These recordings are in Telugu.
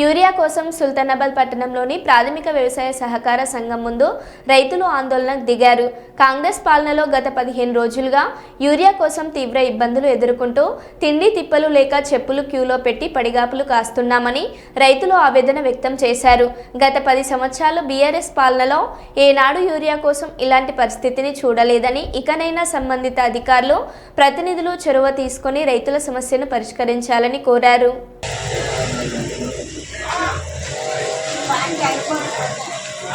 యూరియా కోసం సుల్తానాబాద్ పట్టణంలోని ప్రాథమిక వ్యవసాయ సహకార సంఘం ముందు రైతులు ఆందోళనకు దిగారు. కాంగ్రెస్ పాలనలో గత పదిహేను రోజులుగా యూరియా కోసం తీవ్ర ఇబ్బందులు ఎదుర్కొంటూ తిండి తిప్పలు లేక చెప్పులు క్యూలో పెట్టి పడిగాపులు కాస్తున్నామని రైతులు ఆవేదన వ్యక్తం చేశారు. గత పది సంవత్సరాలు బీఆర్ఎస్ పాలనలో ఏనాడు యూరియా కోసం ఇలాంటి పరిస్థితిని చూడలేదని ఇకనైనా సంబంధిత అధికారులు ప్రతినిధులు చొరవ తీసుకొని రైతుల సమస్యను పరిష్కరించాలని కోరారు.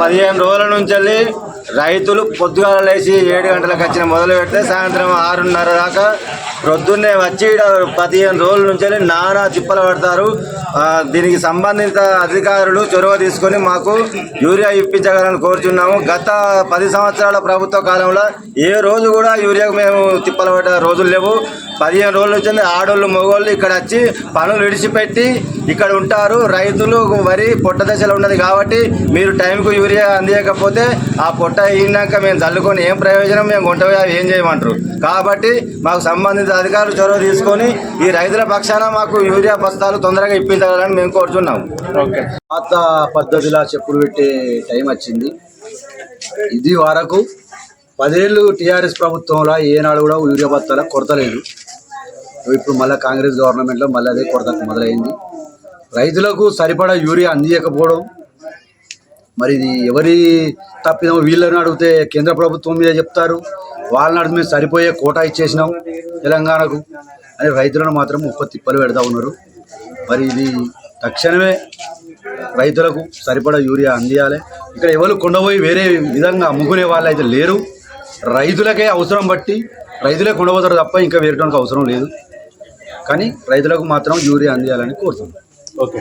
పదిహేను రోజుల నుంచి వెళ్ళి రైతులు పొద్దుగాల లేచి ఏడు గంటలకు వచ్చిన మొదలు పెడితే సాయంత్రం ఆరున్నర దాకా ప్రొద్దున్నే వచ్చి పదిహేను రోజుల నుంచి నానా తిప్పలు పడతారు. దీనికి సంబంధిత అధికారులు చొరవ తీసుకొని మాకు యూరియా ఇప్పించగలని కోరుచున్నాము. గత పది సంవత్సరాల ప్రభుత్వ కాలంలో ఏ రోజు కూడా యూరియాకు మేము తిప్పలు పడ్డ రోజులు లేవు. పదిహేను రోజుల నుంచి వెళ్ళి ఆడోళ్ళు మగోళ్ళు ఇక్కడ వచ్చి పనులు విడిచిపెట్టి ఇక్కడ ఉంటారు. రైతులు వరి పొట్ట దశలో ఉన్నది కాబట్టి మీరు టైంకు యూరియా అందియకపోతే ఆ పొట్ట అయినాక మేము చల్లుకొని ఏం ప్రయోజనం మేము కొంట ఏం చేయమంటారు. కాబట్టి మాకు సంబంధిత అధికారులు చొరవ తీసుకొని ఈ రైతుల పక్షాన మాకు యూరియా బస్తాలు తొందరగా ఇప్పించాలని మేము కోరుచున్నాం ఓకే. పాత పద్ధతిలా చెప్పులు పెట్టే టైం వచ్చింది. ఇది వరకు పదేళ్ళు టీఆర్ఎస్ ప్రభుత్వంలో ఏనాడు కూడా యూరియా బత్తాల కొరత లేదు. ఇప్పుడు మళ్ళీ కాంగ్రెస్ గవర్నమెంట్లో మళ్ళీ అదే కొరత మొదలైంది. రైతులకు సరిపడా యూరియా అందియకపోవడం మరి ఇది ఎవరి తప్పిదం వీళ్ళని అడిగితే కేంద్ర ప్రభుత్వం మీద చెప్తారు. వాళ్ళని అడిగి మేము సరిపోయే కోటా ఇచ్చేసినాం తెలంగాణకు అని రైతులను మాత్రం ముప్ప తిప్పలు పెడతా ఉన్నారు. మరి ఇది తక్షణమే రైతులకు సరిపడా యూరియా అందియాలి. ఇక్కడ ఎవరు కొండపోయి వేరే విధంగా అమ్ముకునే వాళ్ళు అయితే లేరు. రైతులకే అవసరం బట్టి రైతులే కొనబోతారు తప్ప ఇంకా వేరేటానికి అవసరం లేదు. కానీ రైతులకు మాత్రం యూరియా అందియాలని కోరుతున్నాం. ఓకే.